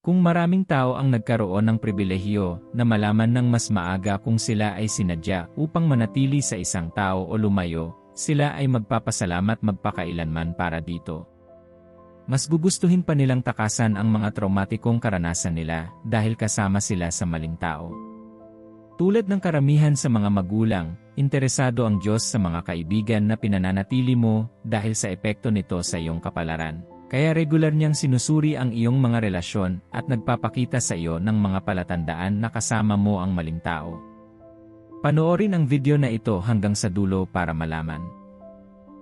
Kung maraming tao ang nagkaroon ng pribilehiyo na malaman ng mas maaga kung sila ay sinadya upang manatili sa isang tao o lumayo, sila ay magpapasalamat magpakailanman para dito. Mas gugustuhin pa nilang takasan ang mga traumatikong karanasan nila dahil kasama sila sa maling tao. Tulad ng karamihan sa mga magulang, interesado ang Diyos sa mga kaibigan na pinananatili mo dahil sa epekto nito sa iyong kapalaran. Kaya regular niyang sinusuri ang iyong mga relasyon at nagpapakita sa iyo ng mga palatandaan na kasama mo ang maling tao. Panoorin ang video na ito hanggang sa dulo para malaman.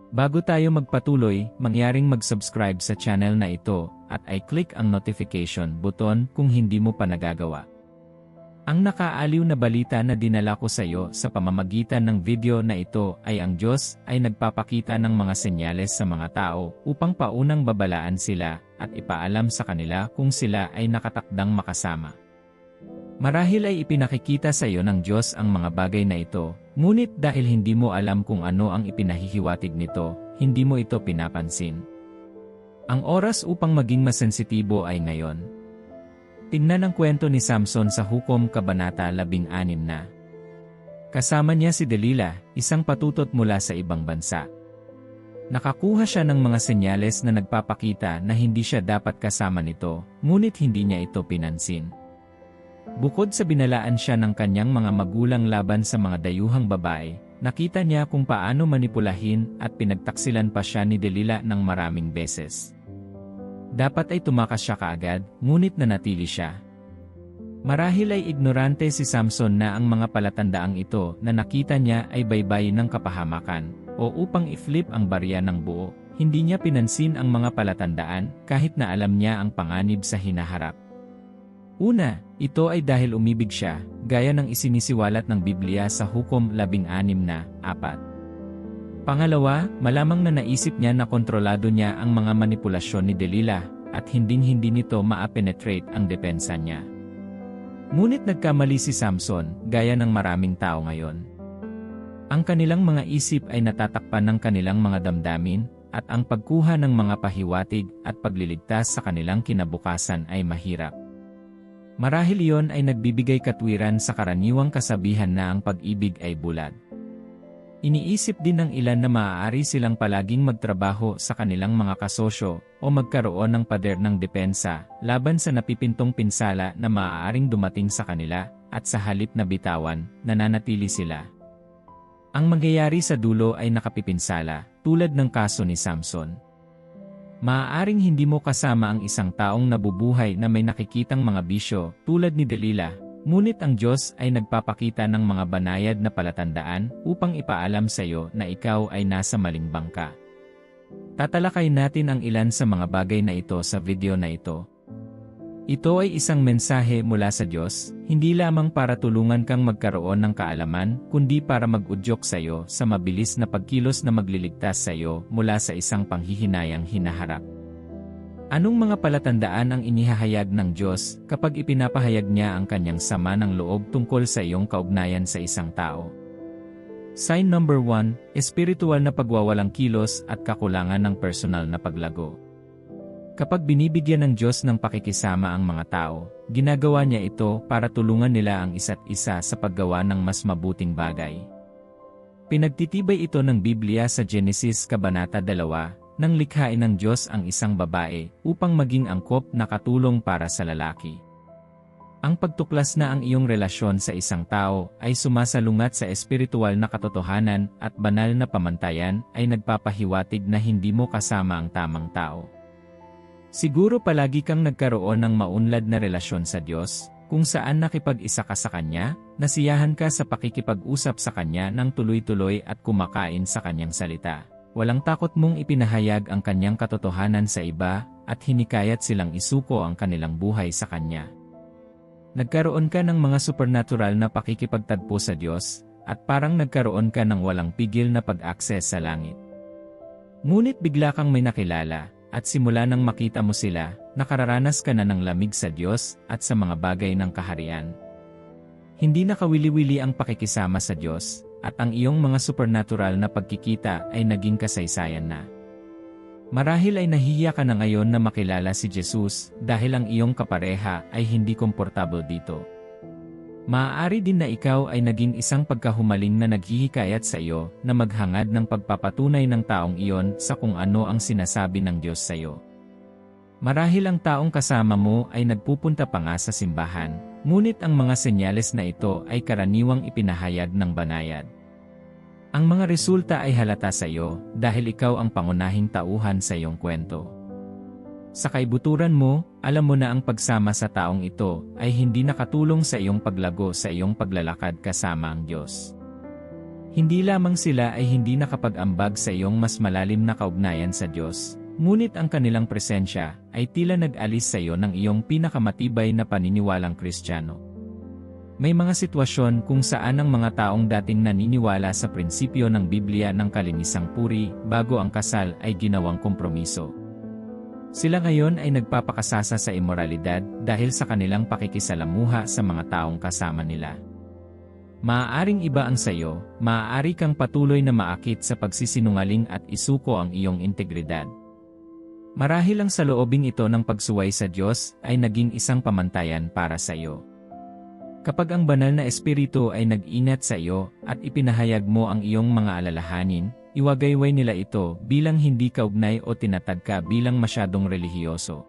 Bago tayo magpatuloy, mangyaring mag-subscribe sa channel na ito at i-click ang notification button kung hindi mo pa nagagawa. Ang nakaaliw na balita na dinala ko sa iyo sa pamamagitan ng video na ito ay ang Diyos ay nagpapakita ng mga senyales sa mga tao upang paunang babalaan sila at ipaalam sa kanila kung sila ay nakatakdang makasama. Marahil ay ipinakikita sa iyo ng Diyos ang mga bagay na ito, ngunit dahil hindi mo alam kung ano ang ipinahihiwatig nito, hindi mo ito pinapansin. Ang oras upang maging masensitibo ay ngayon. Tingnan ang kwento ni Samson sa Hukom Kabanata 16 na. Kasama niya si Delilah, isang patutot mula sa ibang bansa. Nakakuha siya ng mga senyales na nagpapakita na hindi siya dapat kasama nito, ngunit hindi niya ito pinansin. Bukod sa binalaan siya ng kanyang mga magulang laban sa mga dayuhang babae, nakita niya kung paano manipulahin at pinagtaksilan pa siya ni Delilah ng maraming beses. Dapat ay tumakas siya kaagad, ngunit nanatili siya. Marahil ay ignorante si Samson na ang mga palatandaang ito na nakita niya ay baybay ng kapahamakan, o upang i-flip ang barya ng buo, hindi niya pinansin ang mga palatandaan kahit na alam niya ang panganib sa hinaharap. Una, ito ay dahil umibig siya, gaya ng isinisiwalat ng Biblia sa Hukom 16 na, 4. Pangalawa, malamang na naisip niya na kontrolado niya ang mga manipulasyon ni Delilah, at hinding-hindi nito maa-penetrate ang depensa niya. Ngunit nagkamali si Samson, gaya ng maraming tao ngayon. Ang kanilang mga isip ay natatakpan ng kanilang mga damdamin, at ang pagkuha ng mga pahiwatig at pagliligtas sa kanilang kinabukasan ay mahirap. Marahil iyon ay nagbibigay katwiran sa karaniwang kasabihan na ang pag-ibig ay bulag. Iniisip din ng ilan na maaari silang palaging magtrabaho sa kanilang mga kasosyo o magkaroon ng pader ng depensa laban sa napipintong pinsala na maaaring dumating sa kanila at sa halip na bitawan, nananatili sila. Ang mangyayari sa dulo ay nakapipinsala, tulad ng kaso ni Samson. Maaaring hindi mo kasama ang isang taong nabubuhay na may nakikitang mga bisyo tulad ni Delilah Ngunit ang Diyos ay nagpapakita ng mga banayad na palatandaan upang ipaalam sa iyo na ikaw ay nasa maling bangka. Tatalakay natin ang ilan sa mga bagay na ito sa video na ito. Ito ay isang mensahe mula sa Diyos, hindi lamang para tulungan kang magkaroon ng kaalaman, kundi para mag-udyok sa iyo sa mabilis na pagkilos na magliligtas sa iyo mula sa isang panghihinayang hinaharap. Anong mga palatandaan ang inihahayag ng Diyos kapag ipinapahayag niya ang kanyang sama ng loob tungkol sa iyong kaugnayan sa isang tao? Sign number 1, espiritual na pagwawalang kilos at kakulangan ng personal na paglago. Kapag binibigyan ng Diyos ng pakikisama ang mga tao, ginagawa niya ito para tulungan nila ang isa't isa sa paggawa ng mas mabuting bagay. Pinagtitibay ito ng Biblia sa Genesis Kabanata 2, nang likhain ng Diyos ang isang babae upang maging angkop na katulong para sa lalaki. Ang pagtuklas na ang iyong relasyon sa isang tao ay sumasalungat sa espiritual na katotohanan at banal na pamantayan ay nagpapahiwatig na hindi mo kasama ang tamang tao. Siguro palagi kang nagkaroon ng maunlad na relasyon sa Diyos, kung saan nakipag-isa ka sa Kanya, nasiyahan ka sa pakikipag-usap sa Kanya ng tuloy-tuloy at kumakain sa Kanyang salita. Walang takot mong ipinahayag ang kanyang katotohanan sa iba, at hinikayat silang isuko ang kanilang buhay sa kanya. Nagkaroon ka ng mga supernatural na pakikipagtagpo sa Diyos, at parang nagkaroon ka ng walang pigil na pag-access sa langit. Ngunit bigla kang may nakilala, at simula nang makita mo sila, nakararanas ka na ng lamig sa Diyos at sa mga bagay ng kaharian. Hindi nakawili-wili ang pakikisama sa Diyos, at ang iyong mga supernatural na pagkikita ay naging kasaysayan na. Marahil ay nahihiya ka na ngayon na makilala si Jesus dahil ang iyong kapareha ay hindi komportable dito. Maaari din na ikaw ay naging isang pagkahumaling na naghihikayat sa iyo na maghangad ng pagpapatunay ng taong iyon sa kung ano ang sinasabi ng Diyos sa iyo. Marahil ang taong kasama mo ay nagpupunta pa nga sa simbahan, ngunit ang mga senyales na ito ay karaniwang ipinahayag ng banayad. Ang mga resulta ay halata sa iyo dahil ikaw ang pangunahing tauhan sa iyong kwento. Sa kaibuturan mo, alam mo na ang pagsama sa taong ito ay hindi nakatulong sa iyong paglago sa iyong paglalakad kasama ang Diyos. Hindi lamang sila ay hindi nakapag-ambag sa iyong mas malalim na kaugnayan sa Diyos, ngunit ang kanilang presensya ay tila nag-alis sa iyo ng iyong pinakamatibay na paniniwalang Kristiyano. May mga sitwasyon kung saan ang mga taong dating naniniwala sa prinsipyo ng Biblia ng kalinisang puri bago ang kasal ay ginawang kompromiso. Sila ngayon ay nagpapakasasa sa imoralidad dahil sa kanilang pakikisalamuha sa mga taong kasama nila. Maaaring iba ang sayo, maaari kang patuloy na maakit sa pagsisinungaling at isuko ang iyong integridad. Marahil ang sa loobing ito ng pagsuway sa Diyos ay naging isang pamantayan para sa iyo. Kapag ang banal na espiritu ay nag-inat sa iyo at ipinahayag mo ang iyong mga alalahanin, iwagayway nila ito bilang hindi kaugnay o tinatag ka bilang masyadong relihiyoso.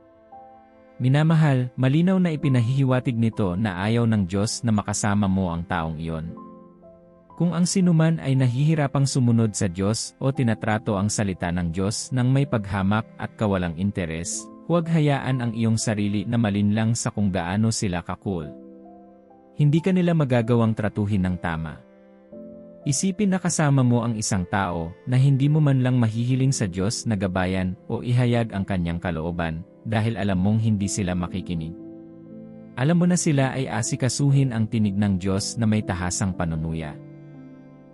Minamahal, malinaw na ipinahihiwatig nito na ayaw ng Diyos na makasama mo ang taong iyon. Kung ang sinuman ay nahihirapang sumunod sa Diyos o tinatrato ang salita ng Diyos ng may paghamak at kawalang interes, huwag hayaan ang iyong sarili na malinlang sa kung gaano sila kakul hindi ka nila magagawang tratuhin ng tama. Isipin na kasama mo ang isang tao na hindi mo man lang mahihiling sa Diyos na gabayan o ihayag ang kanyang kalooban dahil alam mong hindi sila makikinig. Alam mo na sila ay asikasuhin ang tinig ng Diyos na may tahasang panunuya.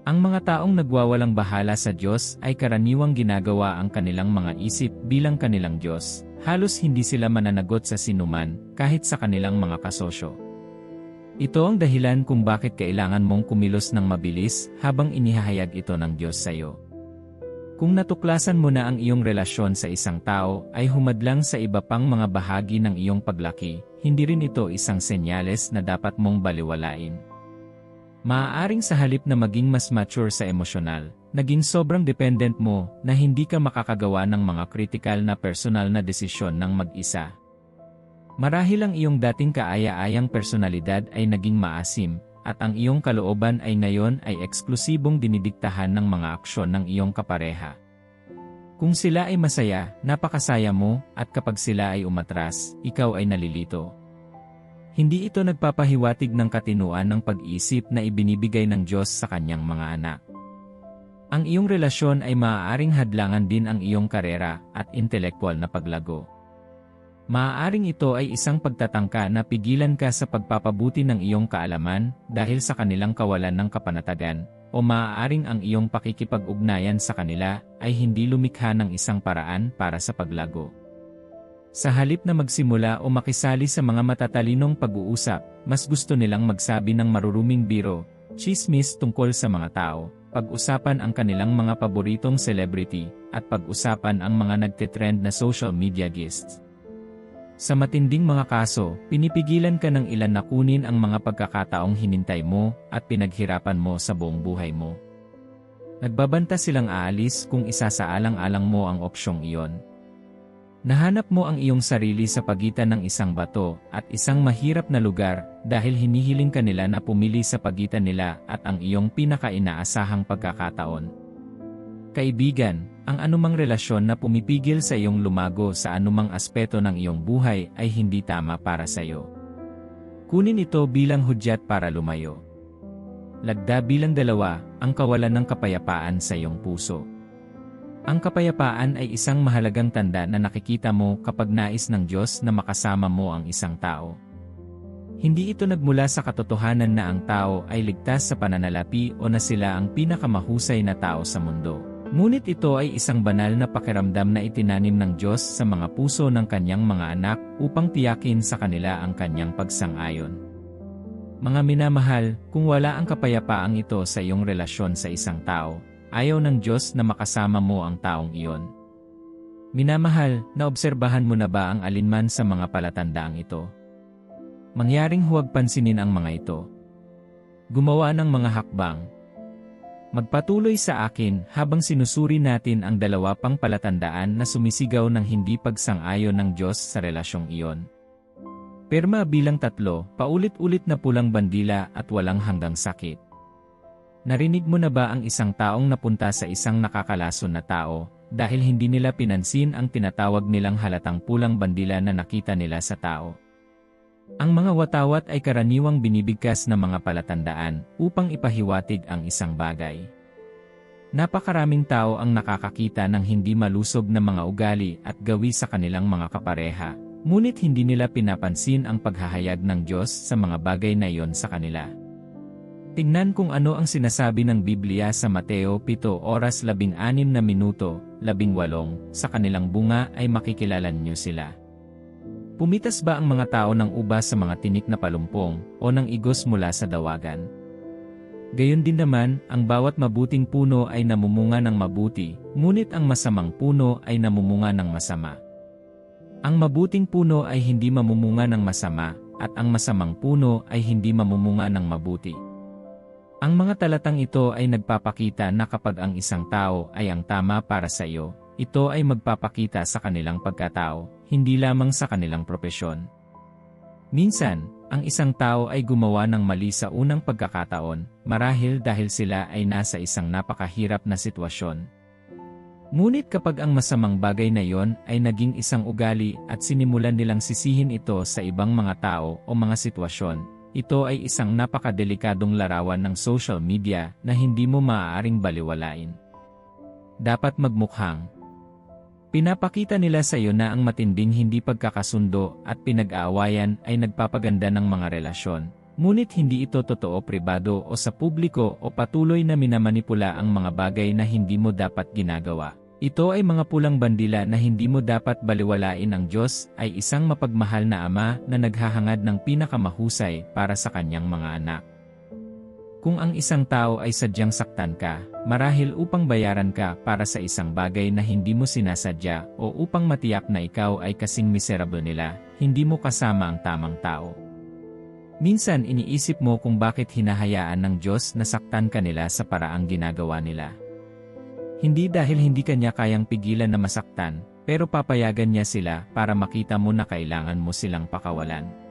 Ang mga taong nagwawalang bahala sa Diyos ay karaniwang ginagawa ang kanilang mga isip bilang kanilang Diyos. Halos hindi sila mananagot sa sinuman kahit sa kanilang mga kasosyo. Ito ang dahilan kung bakit kailangan mong kumilos ng mabilis habang inihahayag ito ng Diyos sa iyo. Kung natuklasan mo na ang iyong relasyon sa isang tao ay humadlang sa iba pang mga bahagi ng iyong paglaki, hindi rin ito isang senyales na dapat mong baliwalain. Maaaring sa halip na maging mas mature sa emosyonal, naging sobrang dependent mo na hindi ka makakagawa ng mga critical na personal na desisyon ng mag-isa Marahil ang iyong dating kaaya-ayang personalidad ay naging maasim, at ang iyong kalooban ay ngayon ay eksklusibong dinidiktahan ng mga aksyon ng iyong kapareha. Kung sila ay masaya, napakasaya mo, at kapag sila ay umatras, ikaw ay nalilito. Hindi ito nagpapahiwatig ng katinuan ng pag-isip na ibinibigay ng Diyos sa kanyang mga anak. Ang iyong relasyon ay maaaring hadlangan din ang iyong karera at intelektual na paglago. Maaaring ito ay isang pagtatangka na pigilan ka sa pagpapabuti ng iyong kaalaman dahil sa kanilang kawalan ng kapanatagan, o maaaring ang iyong pakikipag-ugnayan sa kanila ay hindi lumikha ng isang paraan para sa paglago. Sa halip na magsimula o makisali sa mga matatalinong pag-uusap, mas gusto nilang magsabi ng maruruming biro, chismis tungkol sa mga tao, pag-usapan ang kanilang mga paboritong celebrity, at pag-usapan ang mga nagtitrend na social media guests. Sa matinding mga kaso, pinipigilan ka ng ilan na kunin ang mga pagkakataong hinintay mo at pinaghirapan mo sa buong buhay mo. Nagbabanta silang aalis kung isasaalang-alang mo ang opsyong iyon. Nahanap mo ang iyong sarili sa pagitan ng isang bato at isang mahirap na lugar dahil hinihiling ka nila na pumili sa pagitan nila at ang iyong pinaka-inaasahang pagkakataon. Kaibigan, ang anumang relasyon na pumipigil sa iyong lumago sa anumang aspeto ng iyong buhay ay hindi tama para sa iyo. Kunin ito bilang hudyat para lumayo. Lagda bilang dalawa, ang kawalan ng kapayapaan sa iyong puso. Ang kapayapaan ay isang mahalagang tanda na nakikita mo kapag nais ng Diyos na makasama mo ang isang tao. Hindi ito nagmula sa katotohanan na ang tao ay ligtas sa pananalapi o na sila ang pinakamahusay na tao sa mundo. Ngunit ito ay isang banal na pakiramdam na itinanim ng Diyos sa mga puso ng kanyang mga anak upang tiyakin sa kanila ang kanyang pagsang-ayon. Mga minamahal, kung wala ang kapayapaang ito sa iyong relasyon sa isang tao, ayaw ng Diyos na makasama mo ang taong iyon. Minamahal, naobserbahan mo na ba ang alinman sa mga palatandaang ito? Mangyaring huwag pansinin ang mga ito. Gumawa ng mga hakbang. Magpatuloy sa akin habang sinusuri natin ang dalawa pang palatandaan na sumisigaw ng hindi pagsang-ayon ng Diyos sa relasyong iyon. Perma bilang tatlo, paulit-ulit na pulang bandila at walang hanggang sakit. Narinig mo na ba ang isang taong napunta sa isang nakakalason na tao, dahil hindi nila pinansin ang tinatawag nilang halatang pulang bandila na nakita nila sa tao. Ang mga watawat ay karaniwang binibigkas ng mga palatandaan upang ipahiwatig ang isang bagay. Napakaraming tao ang nakakakita ng hindi malusog na mga ugali at gawi sa kanilang mga kapareha, ngunit hindi nila pinapansin ang paghahayag ng Diyos sa mga bagay na iyon sa kanila. Tingnan kung ano ang sinasabi ng Biblia sa Mateo 7 oras 16 na minuto, 18, sa kanilang bunga ay makikilala niyo sila. Pumitas ba ang mga tao ng uba sa mga tinik na palumpong o ng igos mula sa dawagan? Gayon din naman, ang bawat mabuting puno ay namumunga ng mabuti, ngunit ang masamang puno ay namumunga ng masama. Ang mabuting puno ay hindi mamumunga ng masama, at ang masamang puno ay hindi mamumunga ng mabuti. Ang mga talatang ito ay nagpapakita na kapag ang isang tao ay ang tama para sa iyo, ito ay magpapakita sa kanilang pagkatao, hindi lamang sa kanilang propesyon. Minsan, ang isang tao ay gumawa ng mali sa unang pagkakataon, marahil dahil sila ay nasa isang napakahirap na sitwasyon. Ngunit kapag ang masamang bagay na iyon ay naging isang ugali at sinimulan nilang sisihin ito sa ibang mga tao o mga sitwasyon, ito ay isang napakadelikadong larawan ng social media na hindi mo maaaring baliwalain. Dapat magmukhang. Pinapakita nila sa iyo na ang matinding hindi pagkakasundo at pinag-aawayan ay nagpapaganda ng mga relasyon, ngunit hindi ito totoo pribado o sa publiko o patuloy na minamanipula ang mga bagay na hindi mo dapat ginagawa. Ito ay mga pulang bandila na hindi mo dapat baliwalain ang Diyos ay isang mapagmahal na ama na naghahangad ng pinakamahusay para sa kanyang mga anak. Kung ang isang tao ay sadyang saktan ka, marahil upang bayaran ka para sa isang bagay na hindi mo sinasadya o upang matiyak na ikaw ay kasing miserable nila, hindi mo kasama ang tamang tao. Minsan iniisip mo kung bakit hinahayaan ng Diyos na saktan ka nila sa paraang ginagawa nila. Hindi dahil hindi kanya kayang pigilan na masaktan, pero papayagan niya sila para makita mo na kailangan mo silang pakawalan.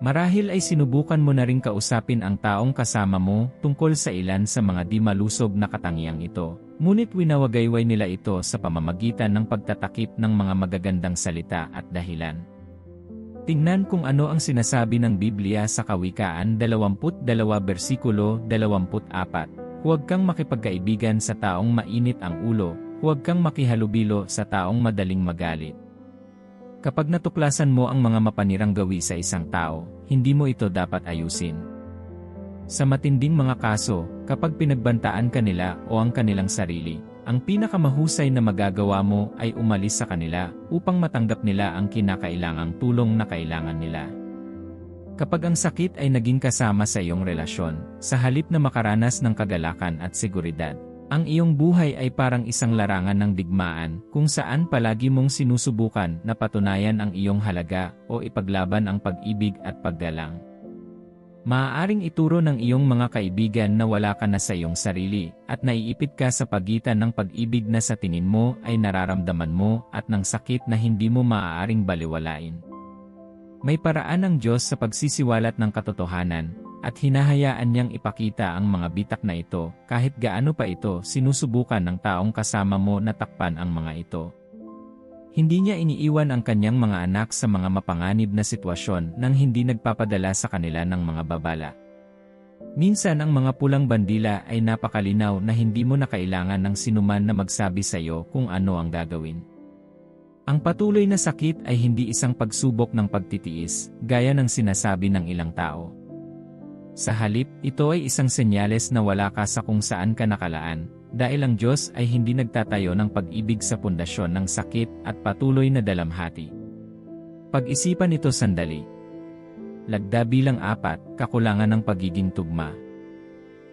Marahil ay sinubukan mo na rin kausapin ang taong kasama mo tungkol sa ilan sa mga di malusog na katangiang ito, ngunit winawagayway nila ito sa pamamagitan ng pagtatakip ng mga magagandang salita at dahilan. Tingnan kung ano ang sinasabi ng Biblia sa Kawikaan 22 versikulo 24. Huwag kang makipagkaibigan sa taong mainit ang ulo, huwag kang makihalubilo sa taong madaling magalit. Kapag natuklasan mo ang mga mapanirang gawi sa isang tao, hindi mo ito dapat ayusin. Sa matinding mga kaso, kapag pinagbantaan ka nila o ang kanilang sarili, ang pinakamahusay na magagawa mo ay umalis sa kanila upang matanggap nila ang kinakailangang tulong na kailangan nila. Kapag ang sakit ay naging kasama sa iyong relasyon, sa halip na makaranas ng kagalakan at seguridad, ang iyong buhay ay parang isang larangan ng digmaan kung saan palagi mong sinusubukan na patunayan ang iyong halaga o ipaglaban ang pag-ibig at paggalang. Maaaring ituro ng iyong mga kaibigan na wala ka na sa iyong sarili at naiipit ka sa pagitan ng pag-ibig na sa tingin mo ay nararamdaman mo at ng sakit na hindi mo maaaring baliwalain. May paraan ng Diyos sa pagsisiwalat ng katotohanan, at hinahayaan niyang ipakita ang mga bitak na ito kahit gaano pa ito sinusubukan ng taong kasama mo na takpan ang mga ito. Hindi niya iniiwan ang kanyang mga anak sa mga mapanganib na sitwasyon nang hindi nagpapadala sa kanila ng mga babala. Minsan ang mga pulang bandila ay napakalinaw na hindi mo na kailangan ng sinuman na magsabi sa iyo kung ano ang gagawin. Ang patuloy na sakit ay hindi isang pagsubok ng pagtitiis, gaya ng sinasabi ng ilang tao. Sa halip, ito ay isang senyales na wala ka sa kung saan ka nakalaan, dahil ang Diyos ay hindi nagtatayo ng pag-ibig sa pundasyon ng sakit at patuloy na dalamhati. Pag-isipan ito sandali. Lagda bilang apat, kakulangan ng pagiging tugma.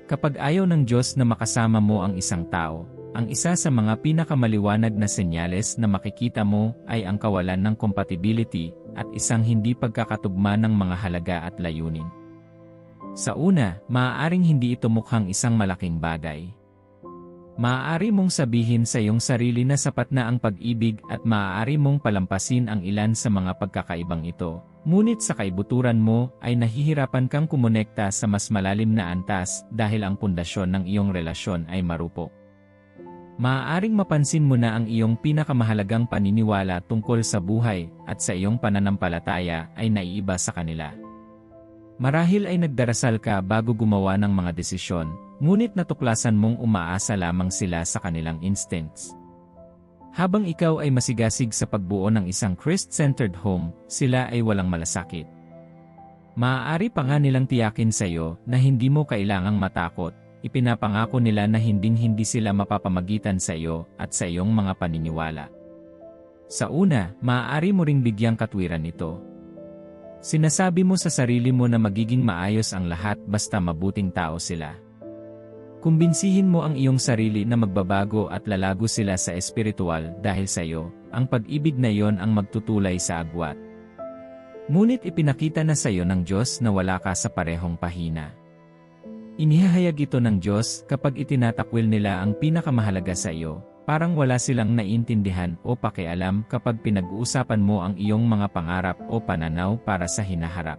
Kapag ayaw ng Diyos na makasama mo ang isang tao, ang isa sa mga pinakamaliwanag na senyales na makikita mo ay ang kawalan ng compatibility at isang hindi pagkakatugma ng mga halaga at layunin. Sa una, maaaring hindi ito mukhang isang malaking bagay. Maaari mong sabihin sa iyong sarili na sapat na ang pag-ibig at maaari mong palampasin ang ilan sa mga pagkakaibang ito. Ngunit sa kaibuturan mo ay nahihirapan kang kumonekta sa mas malalim na antas dahil ang pundasyon ng iyong relasyon ay marupok. Maaaring mapansin mo na ang iyong pinakamahalagang paniniwala tungkol sa buhay at sa iyong pananampalataya ay naiiba sa kanila. Marahil ay nagdarasal ka bago gumawa ng mga desisyon, ngunit natuklasan mong umaasa lamang sila sa kanilang instincts. Habang ikaw ay masigasig sa pagbuo ng isang Christ-centered home, sila ay walang malasakit. Maaari pa nga nilang tiyakin sa iyo na hindi mo kailangang matakot, ipinapangako nila na hinding-hindi sila mapapamagitan sa iyo at sa iyong mga paniniwala. Sa una, maaari mo ring bigyang katwiran ito, Sinasabi mo sa sarili mo na magiging maayos ang lahat basta mabuting tao sila. Kumbinsihin mo ang iyong sarili na magbabago at lalago sila sa espiritual dahil sa iyo, ang pag-ibig na iyon ang magtutulay sa agwat. Ngunit ipinakita na sa iyo ng Diyos na wala ka sa parehong pahina. Inihahayag ito ng Diyos kapag itinatakwil nila ang pinakamahalaga sa iyo, Parang wala silang naiintindihan o pakialam kapag pinag-uusapan mo ang iyong mga pangarap o pananaw para sa hinaharap.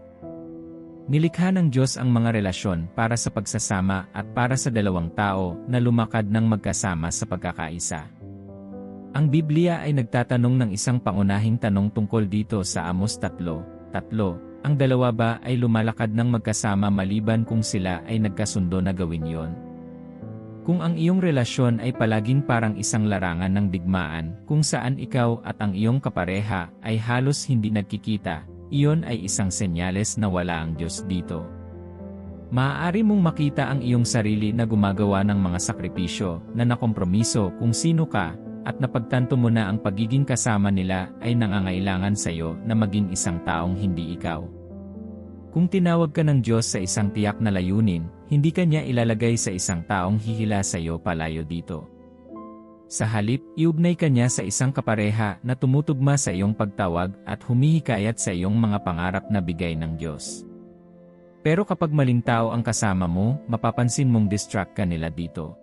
Nilikha ng Diyos ang mga relasyon para sa pagsasama at para sa dalawang tao na lumakad ng magkasama sa pagkakaisa. Ang Biblia ay nagtatanong ng isang pangunahing tanong tungkol dito sa Amos 3, 3, ang dalawa ba ay lumalakad ng magkasama maliban kung sila ay nagkasundo na gawin yon? Kung ang iyong relasyon ay palaging parang isang larangan ng digmaan, kung saan ikaw at ang iyong kapareha ay halos hindi nagkikita, iyon ay isang senyales na wala ang Diyos dito. Maaari mong makita ang iyong sarili na gumagawa ng mga sakripisyo na nakompromiso kung sino ka, at napagtanto mo na ang pagiging kasama nila ay nangangailangan sa iyo na maging isang taong hindi ikaw. Kung tinawag ka ng Diyos sa isang tiyak na layunin, hindi ka niya ilalagay sa isang taong hihila sa iyo palayo dito. Sa halip, iugnay ka niya sa isang kapareha na tumutugma sa iyong pagtawag at humihikayat sa iyong mga pangarap na bigay ng Diyos. Pero kapag maling tao ang kasama mo, mapapansin mong distract ka nila dito.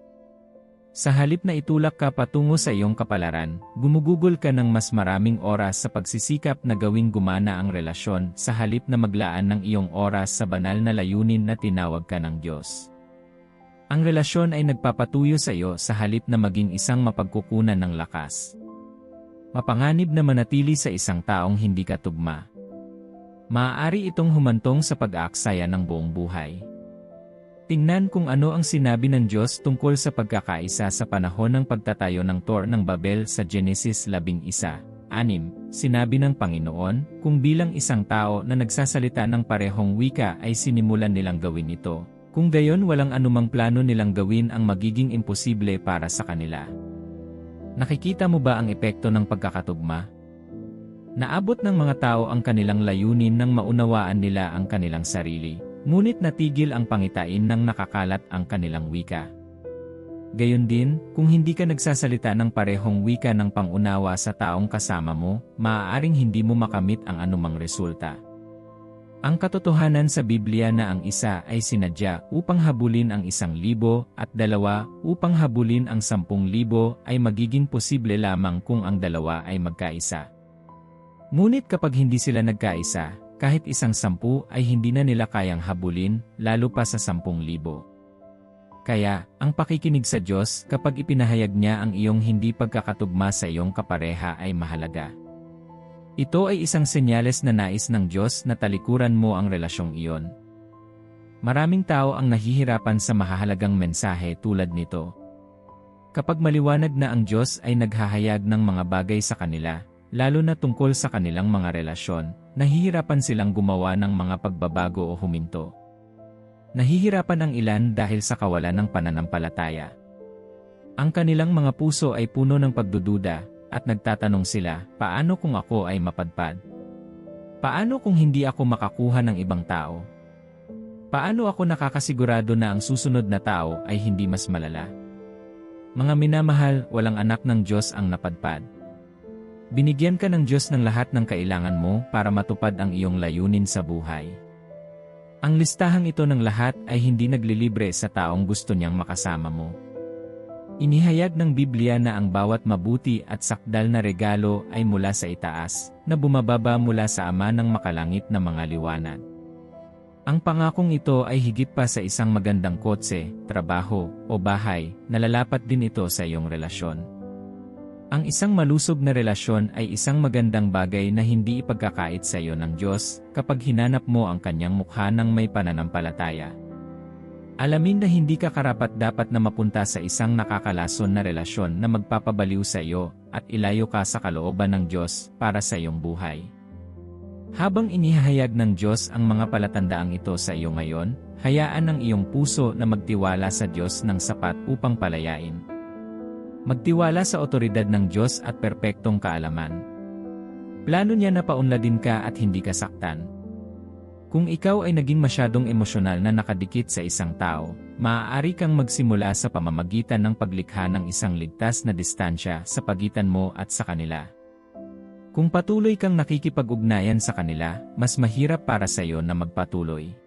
Sa halip na itulak ka patungo sa iyong kapalaran, gumugugol ka ng mas maraming oras sa pagsisikap na gawing gumana ang relasyon sa halip na maglaan ng iyong oras sa banal na layunin na tinawag ka ng Diyos. Ang relasyon ay nagpapatuyo sa iyo sa halip na maging isang mapagkukunan ng lakas. Mapanganib na manatili sa isang taong hindi katugma. Maaari itong humantong sa pag-aaksaya ng buong buhay. Tingnan kung ano ang sinabi ng Diyos tungkol sa pagkakaisa sa panahon ng pagtatayo ng Tor ng Babel sa Genesis 11. 6. Sinabi ng Panginoon, kung bilang isang tao na nagsasalita ng parehong wika ay sinimulan nilang gawin ito, kung gayon walang anumang plano nilang gawin ang magiging imposible para sa kanila. Nakikita mo ba ang epekto ng pagkakatugma? Naabot ng mga tao ang kanilang layunin nang maunawaan nila ang kanilang sarili, Ngunit natigil ang pangitain ng nakakalat ang kanilang wika. Gayon din, kung hindi ka nagsasalita ng parehong wika ng pangunawa sa taong kasama mo, maaaring hindi mo makamit ang anumang resulta. Ang katotohanan sa Biblia na ang isa ay sinadya upang habulin ang isang libo at dalawa upang habulin ang sampung libo ay magiging posible lamang kung ang dalawa ay magkaisa. Ngunit kapag hindi sila nagkaisa, kahit isang sampu ay hindi na nila kayang habulin, lalo pa sa sampung libo. Kaya, ang pakikinig sa Diyos kapag ipinahayag niya ang iyong hindi pagkakatugma sa iyong kapareha ay mahalaga. Ito ay isang senyales na nais ng Diyos na talikuran mo ang relasyong iyon. Maraming tao ang nahihirapan sa mahahalagang mensahe tulad nito. Kapag maliwanag na ang Diyos ay naghahayag ng mga bagay sa kanila, lalo na tungkol sa kanilang mga relasyon, nahihirapan silang gumawa ng mga pagbabago o huminto. Nahihirapan ang ilan dahil sa kawalan ng pananampalataya. Ang kanilang mga puso ay puno ng pagdududa, at nagtatanong sila, paano kung ako ay mapadpad? Paano kung hindi ako makakuha ng ibang tao? Paano ako nakakasigurado na ang susunod na tao ay hindi mas malala? Mga minamahal, walang anak ng Diyos ang napadpad. Binigyan ka ng Diyos ng lahat ng kailangan mo para matupad ang iyong layunin sa buhay. Ang listahang ito ng lahat ay hindi naglilibre sa taong gusto niyang makasama mo. Inihayag ng Biblia na ang bawat mabuti at sakdal na regalo ay mula sa itaas, na bumababa mula sa Ama ng makalangit na mga liwanag. Ang pangakong ito ay higit pa sa isang magandang kotse, trabaho, o bahay, nalalapat din ito sa iyong relasyon. Ang isang malusog na relasyon ay isang magandang bagay na hindi ipagkakait sa iyo ng Diyos kapag hinanap mo ang kanyang mukha ng may pananampalataya. Alamin na hindi ka karapat dapat na mapunta sa isang nakakalason na relasyon na magpapabaliw sa iyo at ilayo ka sa kalooban ng Diyos para sa iyong buhay. Habang inihahayag ng Diyos ang mga palatandaang ito sa iyo ngayon, hayaan ang iyong puso na magtiwala sa Diyos ng sapat upang palayain. Magtiwala sa otoridad ng Diyos at perpektong kaalaman. Plano niya na paunladin ka at hindi ka saktan. Kung ikaw ay naging masyadong emosyonal na nakadikit sa isang tao, maaari kang magsimula sa pamamagitan ng paglikha ng isang ligtas na distansya sa pagitan mo at sa kanila. Kung patuloy kang nakikipag-ugnayan sa kanila, mas mahirap para sa iyo na magpatuloy.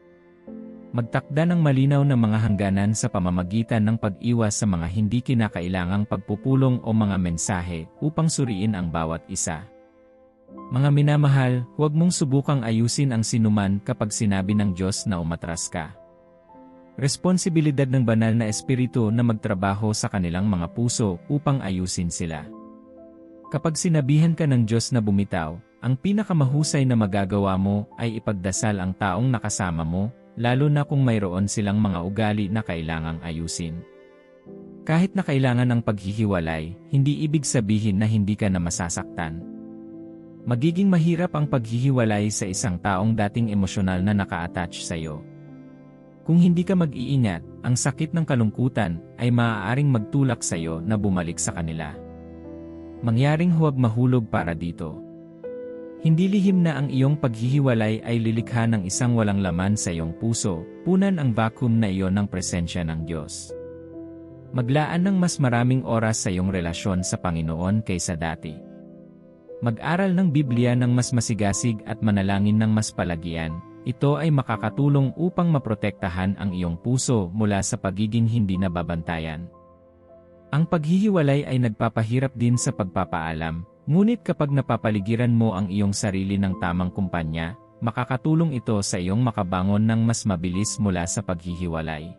Magtakda ng malinaw na mga hangganan sa pamamagitan ng pag-iwas sa mga hindi kinakailangang pagpupulong o mga mensahe upang suriin ang bawat isa. Mga minamahal, huwag mong subukang ayusin ang sinuman kapag sinabi ng Diyos na umatras ka. Responsibilidad ng banal na espiritu na magtrabaho sa kanilang mga puso upang ayusin sila. Kapag sinabihan ka ng Diyos na bumitaw, ang pinakamahusay na magagawa mo ay ipagdasal ang taong nakasama mo, lalo na kung mayroon silang mga ugali na kailangang ayusin. Kahit na kailangan ng paghihiwalay, hindi ibig sabihin na hindi ka na masasaktan. Magiging mahirap ang paghihiwalay sa isang taong dating emosyonal na naka-attach sa iyo. Kung hindi ka mag-iingat, ang sakit ng kalungkutan ay maaaring magtulak sa iyo na bumalik sa kanila mangyaring huwag mahulog para dito. Hindi lihim na ang iyong paghihiwalay ay lilikha ng isang walang laman sa iyong puso, punan ang vacuum na iyon ng presensya ng Diyos. Maglaan ng mas maraming oras sa iyong relasyon sa Panginoon kaysa dati. Mag-aral ng Biblia ng mas masigasig at manalangin ng mas palagian, ito ay makakatulong upang maprotektahan ang iyong puso mula sa pagiging hindi nababantayan. Ang paghihiwalay ay nagpapahirap din sa pagpapaalam, ngunit kapag napapaligiran mo ang iyong sarili ng tamang kumpanya, makakatulong ito sa iyong makabangon ng mas mabilis mula sa paghihiwalay.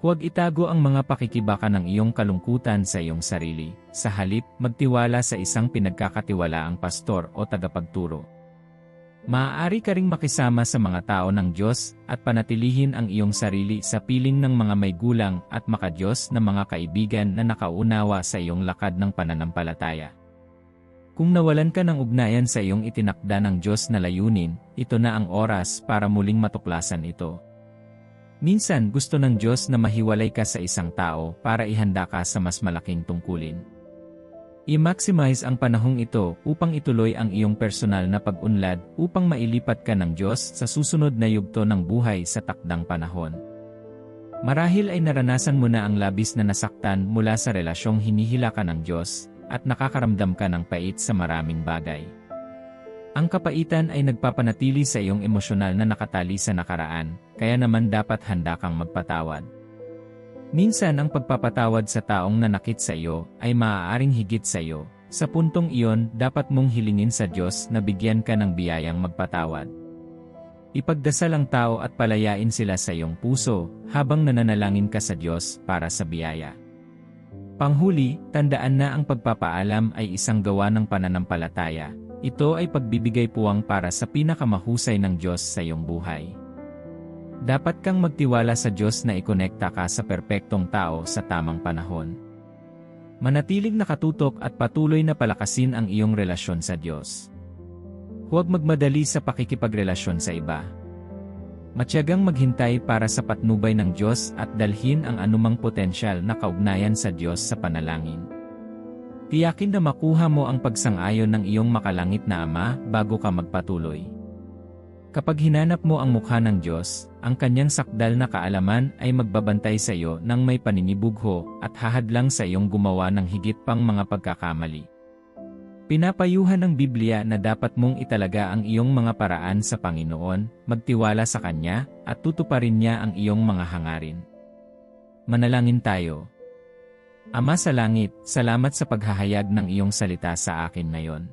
Huwag itago ang mga pakikibaka ng iyong kalungkutan sa iyong sarili, sa halip magtiwala sa isang pinagkakatiwalaang pastor o tagapagturo. Maaari ka ring makisama sa mga tao ng Diyos at panatilihin ang iyong sarili sa piling ng mga may gulang at makadiyos na mga kaibigan na nakaunawa sa iyong lakad ng pananampalataya. Kung nawalan ka ng ugnayan sa iyong itinakda ng Diyos na layunin, ito na ang oras para muling matuklasan ito. Minsan gusto ng Diyos na mahiwalay ka sa isang tao para ihanda ka sa mas malaking tungkulin. I-maximize ang panahong ito upang ituloy ang iyong personal na pag-unlad upang mailipat ka ng Diyos sa susunod na yugto ng buhay sa takdang panahon. Marahil ay naranasan mo na ang labis na nasaktan mula sa relasyong hinihila ka ng Diyos at nakakaramdam ka ng pait sa maraming bagay. Ang kapaitan ay nagpapanatili sa iyong emosyonal na nakatali sa nakaraan, kaya naman dapat handa kang magpatawad. Minsan ang pagpapatawad sa taong nanakit sa iyo ay maaaring higit sa iyo. Sa puntong iyon, dapat mong hilingin sa Diyos na bigyan ka ng biyayang magpatawad. Ipagdasal ang tao at palayain sila sa iyong puso habang nananalangin ka sa Diyos para sa biyaya. Panghuli, tandaan na ang pagpapaalam ay isang gawa ng pananampalataya. Ito ay pagbibigay puwang para sa pinakamahusay ng Diyos sa iyong buhay. Dapat kang magtiwala sa Diyos na ikonekta ka sa perpektong tao sa tamang panahon. Manatiling nakatutok at patuloy na palakasin ang iyong relasyon sa Diyos. Huwag magmadali sa pakikipagrelasyon sa iba. Matyagang maghintay para sa patnubay ng Diyos at dalhin ang anumang potensyal na kaugnayan sa Diyos sa panalangin. Tiyakin na makuha mo ang pagsang-ayon ng iyong makalangit na Ama bago ka magpatuloy. Kapag hinanap mo ang mukha ng Diyos, ang kanyang sakdal na kaalaman ay magbabantay sa iyo ng may paninibugho at hahadlang sa iyong gumawa ng higit pang mga pagkakamali. Pinapayuhan ng Biblia na dapat mong italaga ang iyong mga paraan sa Panginoon, magtiwala sa Kanya, at tutuparin niya ang iyong mga hangarin. Manalangin tayo. Ama sa langit, salamat sa paghahayag ng iyong salita sa akin ngayon.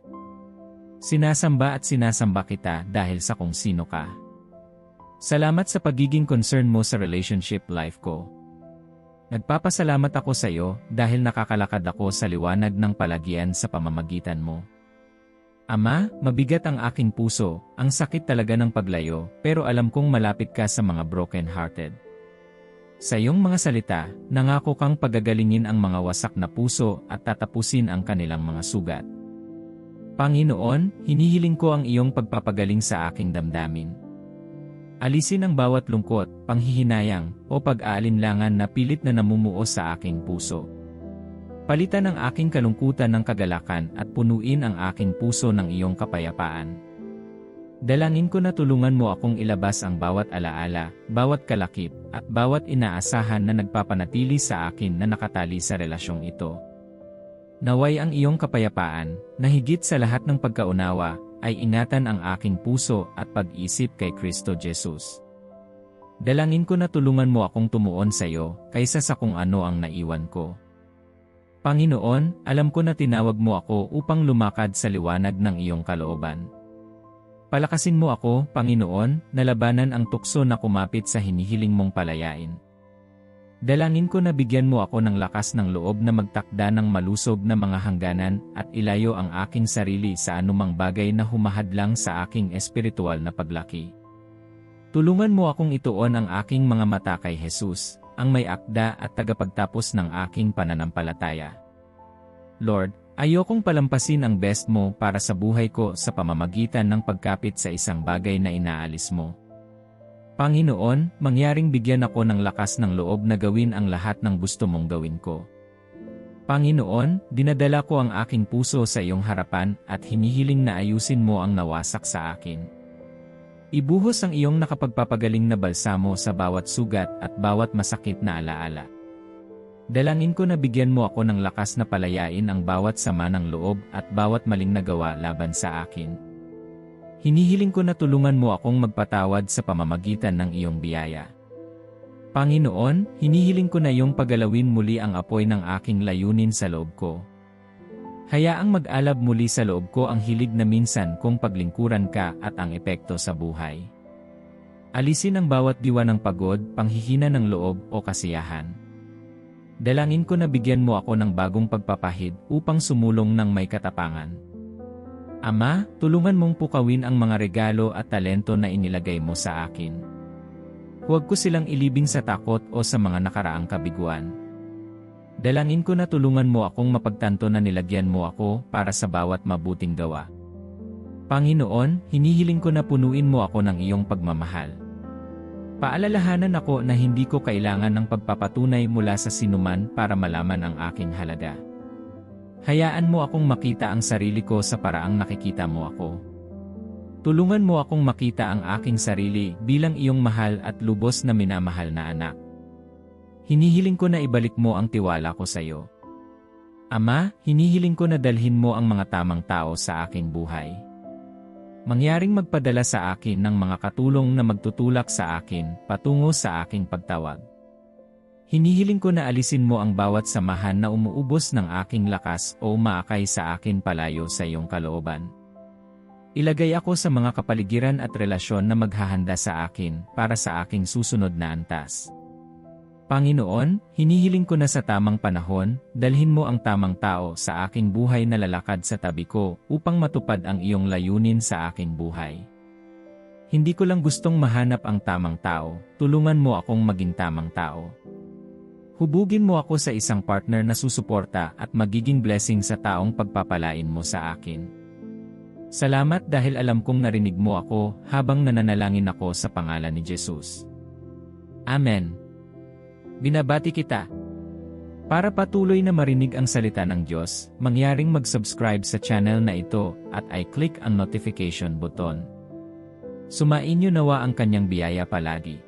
Sinasamba at sinasamba kita dahil sa kung sino ka. Salamat sa pagiging concern mo sa relationship life ko. Nagpapasalamat ako sa iyo dahil nakakalakad ako sa liwanag ng palagian sa pamamagitan mo. Ama, mabigat ang aking puso, ang sakit talaga ng paglayo, pero alam kong malapit ka sa mga broken-hearted. Sa iyong mga salita, nangako kang pagagalingin ang mga wasak na puso at tatapusin ang kanilang mga sugat. Panginoon, hinihiling ko ang iyong pagpapagaling sa aking damdamin. Alisin ang bawat lungkot, panghihinayang, o pag-aalinlangan na pilit na namumuo sa aking puso. Palitan ang aking kalungkutan ng kagalakan at punuin ang aking puso ng iyong kapayapaan. Dalangin ko na tulungan mo akong ilabas ang bawat alaala, bawat kalakip, at bawat inaasahan na nagpapanatili sa akin na nakatali sa relasyong ito. Naway ang iyong kapayapaan, na higit sa lahat ng pagkaunawa, ay ingatan ang aking puso at pag-isip kay Kristo Jesus. Dalangin ko na tulungan mo akong tumuon sa iyo, kaysa sa kung ano ang naiwan ko. Panginoon, alam ko na tinawag mo ako upang lumakad sa liwanag ng iyong kalooban. Palakasin mo ako, Panginoon, na labanan ang tukso na kumapit sa hinihiling mong palayain. Dalangin ko na bigyan mo ako ng lakas ng loob na magtakda ng malusog na mga hangganan at ilayo ang aking sarili sa anumang bagay na humahadlang sa aking espiritual na paglaki. Tulungan mo akong ituon ang aking mga mata kay Jesus, ang may akda at tagapagtapos ng aking pananampalataya. Lord, ayokong palampasin ang best mo para sa buhay ko sa pamamagitan ng pagkapit sa isang bagay na inaalis mo. Panginoon, mangyaring bigyan ako ng lakas ng loob na gawin ang lahat ng gusto mong gawin ko. Panginoon, dinadala ko ang aking puso sa iyong harapan at hinihiling na ayusin mo ang nawasak sa akin. Ibuhos ang iyong nakapagpapagaling na balsamo sa bawat sugat at bawat masakit na alaala. Dalangin ko na bigyan mo ako ng lakas na palayain ang bawat sama ng loob at bawat maling nagawa laban sa akin. Hinihiling ko na tulungan mo akong magpatawad sa pamamagitan ng iyong biyaya. Panginoon, hinihiling ko na iyong pagalawin muli ang apoy ng aking layunin sa loob ko. Hayaang mag-alab muli sa loob ko ang hilig na minsan kong paglingkuran ka at ang epekto sa buhay. Alisin ang bawat diwa ng pagod, panghihina ng loob o kasiyahan. Dalangin ko na bigyan mo ako ng bagong pagpapahid upang sumulong ng may katapangan. Ama, tulungan mong pukawin ang mga regalo at talento na inilagay mo sa akin. Huwag ko silang ilibing sa takot o sa mga nakaraang kabiguan. Dalangin ko na tulungan mo akong mapagtanto na nilagyan mo ako para sa bawat mabuting gawa. Panginoon, hinihiling ko na punuin mo ako ng iyong pagmamahal. Paalalahanan ako na hindi ko kailangan ng pagpapatunay mula sa sinuman para malaman ang aking halaga. Hayaan mo akong makita ang sarili ko sa paraang nakikita mo ako. Tulungan mo akong makita ang aking sarili bilang iyong mahal at lubos na minamahal na anak. Hinihiling ko na ibalik mo ang tiwala ko sa iyo. Ama, hinihiling ko na dalhin mo ang mga tamang tao sa aking buhay. Mangyaring magpadala sa akin ng mga katulong na magtutulak sa akin patungo sa aking pagtawag. Hinihiling ko na alisin mo ang bawat samahan na umuubos ng aking lakas o maakay sa akin palayo sa iyong kalooban. Ilagay ako sa mga kapaligiran at relasyon na maghahanda sa akin para sa aking susunod na antas. Panginoon, hinihiling ko na sa tamang panahon, dalhin mo ang tamang tao sa aking buhay na lalakad sa tabi ko upang matupad ang iyong layunin sa aking buhay. Hindi ko lang gustong mahanap ang tamang tao, tulungan mo akong maging tamang tao. Hubugin mo ako sa isang partner na susuporta at magiging blessing sa taong pagpapalain mo sa akin. Salamat dahil alam kong narinig mo ako habang nananalangin ako sa pangalan ni Jesus. Amen. Binabati kita. Para patuloy na marinig ang salita ng Diyos, mangyaring mag-subscribe sa channel na ito at i-click ang notification button. Sumainyo nawa ang kanyang biyaya palagi.